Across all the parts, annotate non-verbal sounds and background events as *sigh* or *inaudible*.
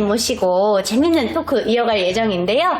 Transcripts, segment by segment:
언니 모시고 재밌는 토크 이어갈 예정인데요.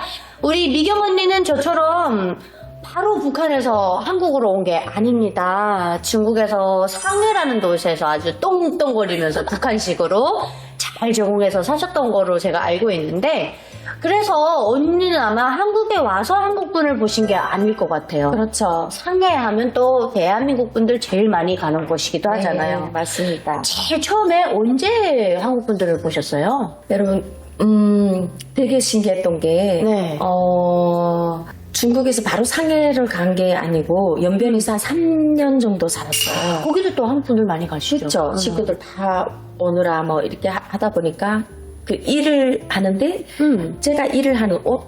우리 미경 언니는 저처럼 바로 북한에서 한국으로 온 게 아닙니다. 중국에서 상해라는 도시에서 아주 똥똥거리면서 북한식으로 잘 적응해서 사셨던 거로 제가 알고 있는데 그래서 언니는 아마 한국에 와서 한국분을 보신 게 아닐 것 같아요. 그렇죠. 상해 하면 또 대한민국 분들 제일 많이 가는 곳이기도 하잖아요. 네, 맞습니다. 제일 처음에 언제 한국 분들을 보셨어요? 여러분, 음, 되게 신기했던 게, 네. 어, 중국에서 바로 상해를 간 게 아니고, 연변에서 한 3년 정도 살았어요. 거기도 또 한국 분들 많이 가시죠? 그렇죠. 음. 식구들 다 오느라 뭐 이렇게 하- 하다 보니까, 그 일을 하는데, 음. 제가 일을 하는 옷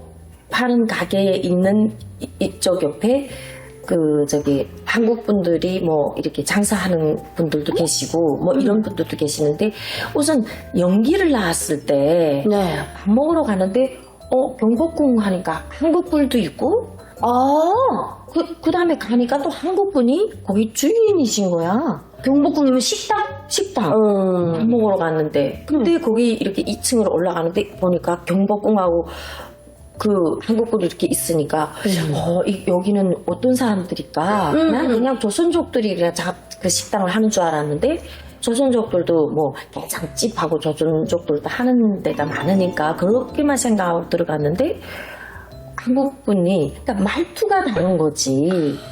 파는 가게에 있는 이- 이쪽 옆에 그 저기 한국 분들이 뭐 이렇게 장사하는 분들도 계시고 뭐 이런 분들도 계시는데 우선 연기를 나왔을 때밥 네. 먹으러 가는데 어 경복궁 하니까 한국 분도 있고 아, 그 그 다음에 가니까 또 한국 분이 거기 주인이신 거야 경복궁이면 식당? 식당 밥 음. 먹으러 갔는데 근데 거기 이렇게 2층으로 올라가는데 보니까 경복궁하고 그 한국분이 이렇게 있으니까 어, 이- 여기는 어떤 사람들일까 음, 난 음. 그냥 조선족들이 그냥 자- 그 식당을 하는 줄 알았는데 조선족들도 뭐 게장집하고 조선족들도 하는 데가 많으니까 그렇게만 생각하고 들어갔는데 한국 분이 그러니까 말투가 다른 거지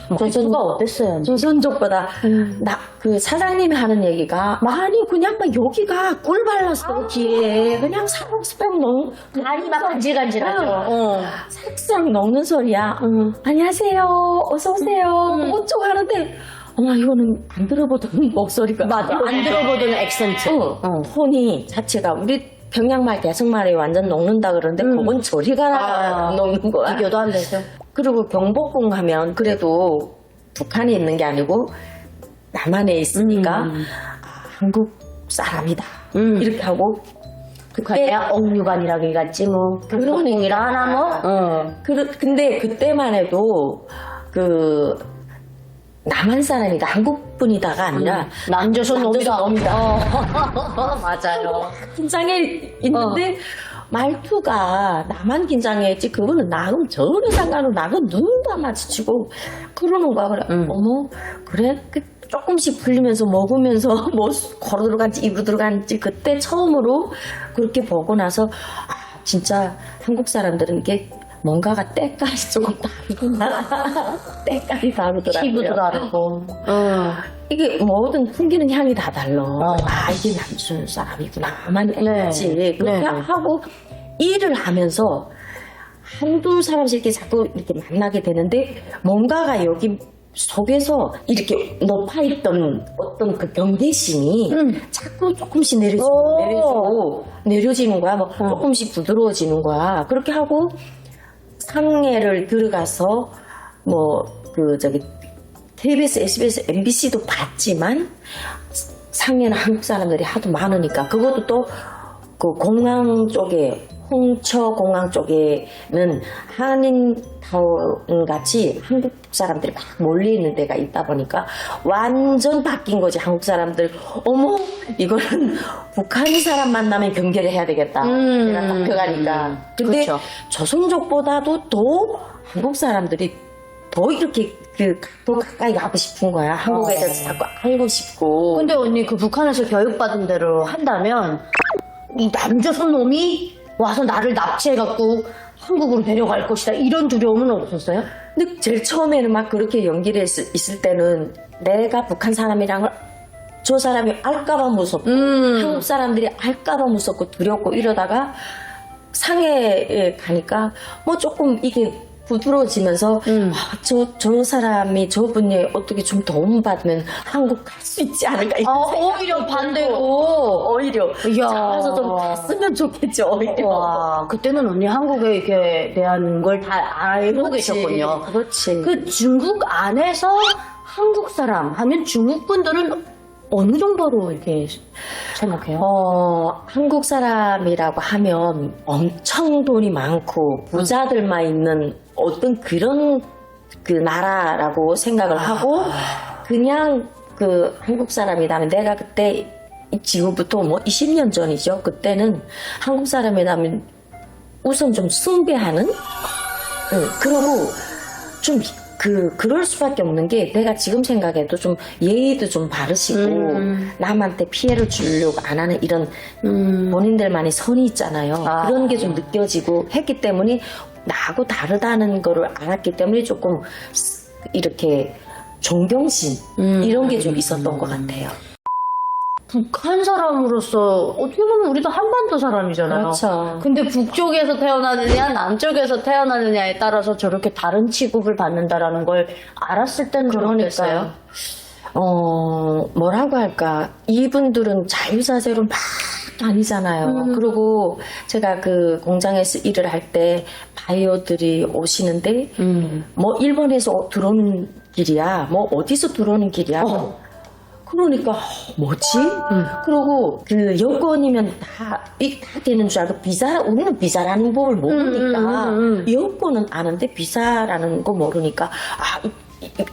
말투가 어땠어요? 조선족보다 음. 나그 사장님이 하는 얘기가 많이 그냥 막 여기가 꿀 발랐어 귀에 그냥 사각스펙 넣는 다리 막 간질간질하죠. 어. 색상 넣는 소리야 음. 안녕하세요 어서 오세요 음. 어쩌고 하는데 어머 이거는 안 들어보던 *laughs* 목소리가 맞아. 안 들어보던 액센트. 어, 어. 톤이 자체가 우리 평양말 개성말이 완전 녹는다 그러는데 음. 그건 저리 가라 아. 녹는 거야 비교도 안 되죠. 그리고 경복궁 하면 그래도 북한에 있는 게 아니고 남한에 있으니까 음. 아, 한국 사람이다 음. 이렇게 하고 북한에 억류관이라기 같지 뭐. 경복궁이라 하나 뭐. 어. 그, 근데 그때만 해도 그 남한 사람이다 한국 분이다가 아니라 남조선 놈이다. 어. *laughs* 맞아요. 긴장해 있는데 말투가 나만 긴장했지 그분은 나하고 전혀 상관없고 나하고 눈다 마주치고 그러는 거야 그래 음. 어머 그래 그 조금씩 풀리면서 먹으면서 *laughs* 뭐 걸어 들어간지 입으로 들어간지 그때 처음으로 그렇게 보고 나서 아 진짜 한국 사람들은 이게 뭔가가 때깔이 조금 다르구나 *laughs* 때깔이 다르더라고요 피부도 다르고. 어. 이게 뭐든 풍기는 향이 다 달라. 어. 아, 이게 남순 사람이구나. 만 네. 했지. 그렇게 네. 하고 일을 하면서 한두 사람씩 이렇게 자꾸 이렇게 만나게 되는데 뭔가가 여기 속에서 이렇게 높아 있던 어떤 그 경계심이 음. 자꾸 조금씩 내려지고 오. 내려지고 내려지는 거야. 뭐 조금씩 부드러워지는 거야. 그렇게 하고 상해를 들어가서 뭐 그 저기 KBS, SBS, MBC도 봤지만 상해는 한국 사람들이 하도 많으니까 그것도 또 그 공항 쪽에 홍처 공항 쪽에는 한인타운 같이 한국 사람들이 막 몰려 있는 데가 있다 보니까 완전 바뀐 거지 한국 사람들 어머 이거는 *laughs* 북한 사람 만나면 경계를 해야 되겠다 음. 내가 잡혀가니까 근데 그렇죠. 조선족보다도 더 한국 사람들이 더 이렇게 그 더 가까이 가고 싶은 거야 한국에 어. 대해서 자꾸 알고 싶고 근데 언니 그 북한에서 교육받은 대로 한다면 이 남조선 놈이 와서 나를 납치해갖고 한국으로 데려갈 것이다 이런 두려움은 없었어요? 근데 제일 처음에는 막 그렇게 연기를 했, 있을 때는 내가 북한 사람이란 걸저 사람이 알까봐 무섭고 음. 한국 사람들이 알까봐 무섭고 두렵고 이러다가 상해에 가니까 뭐 조금 이게 부드러워지면서 음. 아, 저, 저 사람이 저 분이 어떻게 좀 도움 받으면 한국 갈 수 있지 않을까 이런 아, 오히려 들고 반대로. 오히려 이야. 잡아서 좀 갔으면 좋겠죠 오히려 와, 그때는 언니 한국에 이렇게 대한 걸 다 알고 그렇지. 계셨군요. 그렇지 그 중국 안에서 한국 사람 하면 중국 분들은 어느 정도로 이렇게 생각해요? 어, 한국 사람이라고 하면 엄청 돈이 많고 부자들만 있는 어떤 그런 그 나라라고 생각을 하고 그냥 그 한국 사람이라면 내가 그때 지금부터 뭐 20년 전이죠. 그때는 한국 사람이라면 우선 좀 숭배하는? 응, 그러고 좀 그, 그럴 수밖에 없는 게 내가 지금 생각해도 좀 예의도 좀 바르시고 음. 남한테 피해를 주려고 안 하는 이런 음. 본인들만의 선이 있잖아요. 아. 그런 게 좀 느껴지고 했기 때문에 나하고 다르다는 거를 알았기 때문에 조금 이렇게 존경심 음. 이런 게 좀 있었던 것 같아요. 북한 사람으로서 어떻게 보면 우리도 한반도 사람이잖아요. 그렇죠. 근데 북쪽에서 태어나느냐 남쪽에서 태어나느냐에 따라서 저렇게 다른 취급을 받는다라는 걸 알았을 때는 좀 어땠어요? 어, 뭐라고 할까. 이분들은 자유자재로 막 다니잖아요. 음. 그리고 제가 그 공장에서 일을 할 때 바이오들이 오시는데, 음. 뭐 일본에서 들어오는 길이야. 뭐 어디서 들어오는 길이야. 어. 그러니까 어, 뭐지? 그리고 그 여권이면 다, 이- 다 되는 줄 알고 비자 우리는 비자라는 법을 모르니까 음, 음, 음. 여권은 아는데 비자라는 거 모르니까 아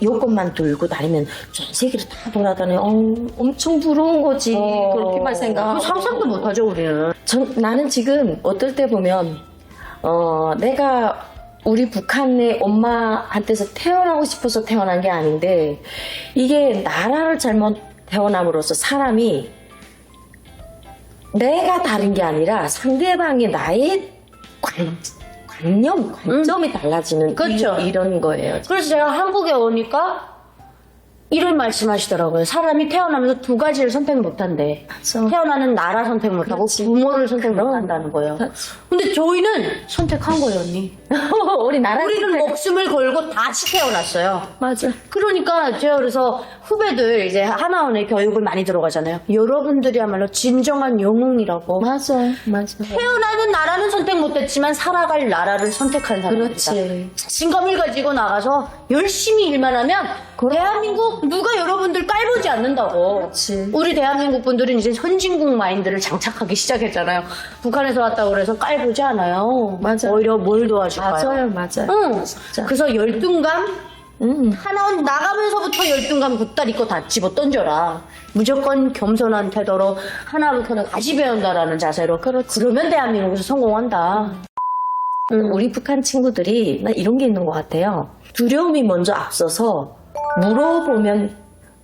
여권만 들고 다니면 전 세계를 다 돌아다녀. 어, 엄청 부러운 거지. 그렇게만 생각하고 상상도 못하죠 우리는. 전, 나는 지금 어떨 때 보면, 어, 내가 우리 북한의 엄마한테서 태어나고 싶어서 태어난 게 아닌데, 이게 나라를 잘못 태어남으로써 사람이 내가 다른 게 아니라 상대방의 나의 관, 관념, 관점이 달라지는 그쵸. 이, 런 거예요. 그래서 제가 한국에 오니까 이런 말씀하시더라고요. 사람이 태어나면서 두 가지를 선택 못한대. 맞아. 태어나는 나라 선택 못하고. 부모를 선택 못한다는 거예요. 그렇지. 근데 저희는 선택한 거예요, 언니. *laughs* 우리 나라 우리는 목숨을 걸고 다시 태어났어요. 맞아. 그러니까 제가 그래서 후배들 이제 하나원의 교육을 많이 들어가잖아요. 여러분들이야말로 진정한 영웅이라고. 맞아. 맞아. 태어나는 나라는 선택 못했지만 살아갈 나라를 선택한 사람입니다. 그렇지. 자신감을 가지고 나가서 열심히 일만 하면 대한민국 누가 여러분들 깔보지 않는다고. 그렇지. 우리 대한민국 분들은 이제 선진국 마인드를 장착하기 시작했잖아요. 북한에서 왔다고 그래서 깔 보지 않아요. 맞아요. 오히려 뭘 도와줄까요? 맞아요, 맞아요. 응. 그래서 열등감 음. 하나원 나가면서부터 열등감 그딸 입고 다 집어 던져라. 무조건 겸손한 태도로 하나부터는 다시 배운다라는 자세로. 그러면 대한민국에서 성공한다. 음, 우리 북한 친구들이 나 이런 게 있는 것 같아요. 두려움이 먼저 앞서서 물어보면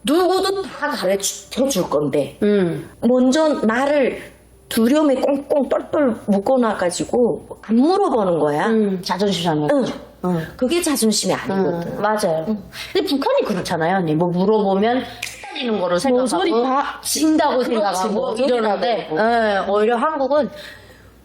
누구도 다 가르쳐 줄 건데 음. 먼저 나를 두려움에 꽁꽁 똘똘 묶어놔가지고 안 물어보는 거야. 음. 자존심 상해. 응. 응. 그게 자존심이 아니거든. 음, 맞아요. 근데 북한이 그렇잖아요, 언니. 뭐 물어보면 기다리는 거로 생각하고 소리 봐. 진다고 그렇지, 생각하고 뭐 이러는데. 예, 오히려 한국은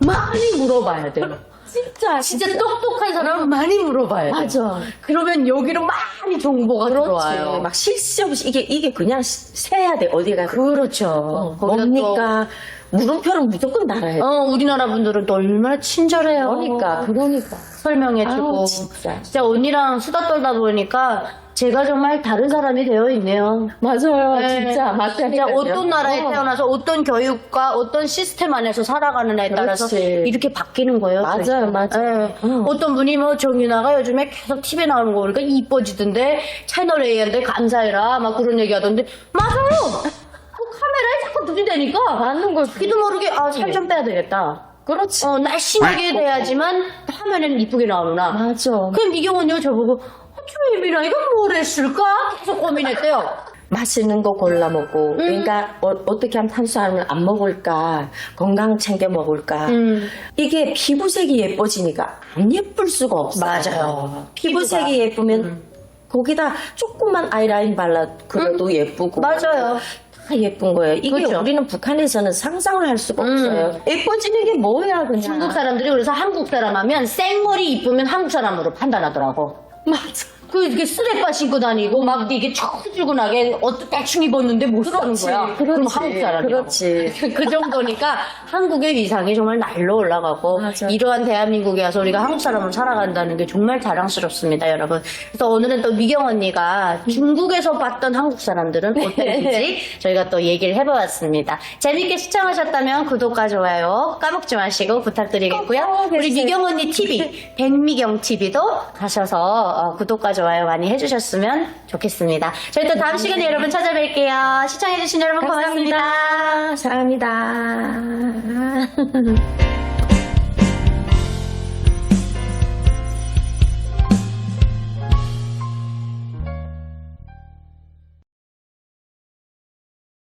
많이 물어봐야 돼요. *laughs* 진짜 진짜 똑똑한 사람은 많이 물어봐야 돼요. 맞아. 그러면 여기로 많이 정보가 들어와요. 막 실시 없이 이게 이게 그냥 시- 세야 돼 어디가 그렇죠. 거기다 또- 뭡니까 물음표는 무조건 달아야 돼. 어, 우리나라 분들은 또 얼마나 친절해요. 그러니까 그러니까. 설명해주고. 아우, 진짜. 진짜 언니랑 수다 떨다 보니까 제가 정말 다른 사람이 되어 있네요. 맞아요. 네. 진짜 맞다니까. 진짜 어떤 나라에 어. 태어나서 어떤 교육과 어떤 시스템 안에서 살아가느냐에 따라서 그렇지. 이렇게 바뀌는 거예요. 맞아요, 저희가. 맞아요. 예. 응. 어떤 분이 뭐 정윤아가 요즘에 계속 TV에 나오는 거 보니까 이뻐지던데 채널 A한테 감사해라 막 그런 얘기 하던데 맞아요. 자꾸 들이대니까 맞는 거. 자기도 모르게 아 살 좀 빼야 되겠다. 그렇지. 어, 날씬하게 돼야지만 화면에는 이쁘게 나오나. 맞아. 그 미경 언니가 저보고 주임이랑 이건 뭘 했을까? 계속 고민했대요. *laughs* 맛있는 거 골라 먹고, 음. 그러니까 어, 떻게 하면 탄수화물 안 먹을까, 건강 챙겨 먹을까. 음. 이게 피부색이 예뻐지니까 안 예쁠 수가 없어. 맞아요. 피부색이 예쁘면 거기다 조금만 아이라인 발라 그래도 예쁘고. 맞아요. 다 예쁜 거예요. 이게 그렇죠. 우리는 북한에서는 상상을 할 수가 음. 없어요. 예뻐지는 게 뭐야 그냥. 중국 사람들이 그래서 한국 사람 하면 생머리 이쁘면 한국 사람으로 판단하더라고. 맞아. 그 이렇게 쓰레빠 신고 다니고 막 이게 쭈글쭈글하게 어 대충 입었는데 못 사는 거야. 그럼 한국 사람이야. 그렇지. *laughs* 그 정도니까 한국의 위상이 정말 날로 올라가고 맞아. 이러한 대한민국에 와서 우리가 한국 사람으로 살아간다는 게 정말 자랑스럽습니다, 여러분. 그래서 오늘은 또 미경 언니가 중국에서 봤던 한국 사람들은 어땠는지 저희가 또 얘기를 해보았습니다. 재밌게 시청하셨다면 구독과 좋아요 까먹지 마시고 부탁드리겠고요. 꼭 우리. 미경 언니 TV, 백미경 TV도 가셔서 어, 구독과 좋아요 많이 해주셨으면 좋겠습니다. 저희 또 다음 시간에 여러분 찾아뵐게요. 시청해주신 여러분 고맙습니다. 사랑합니다. *laughs*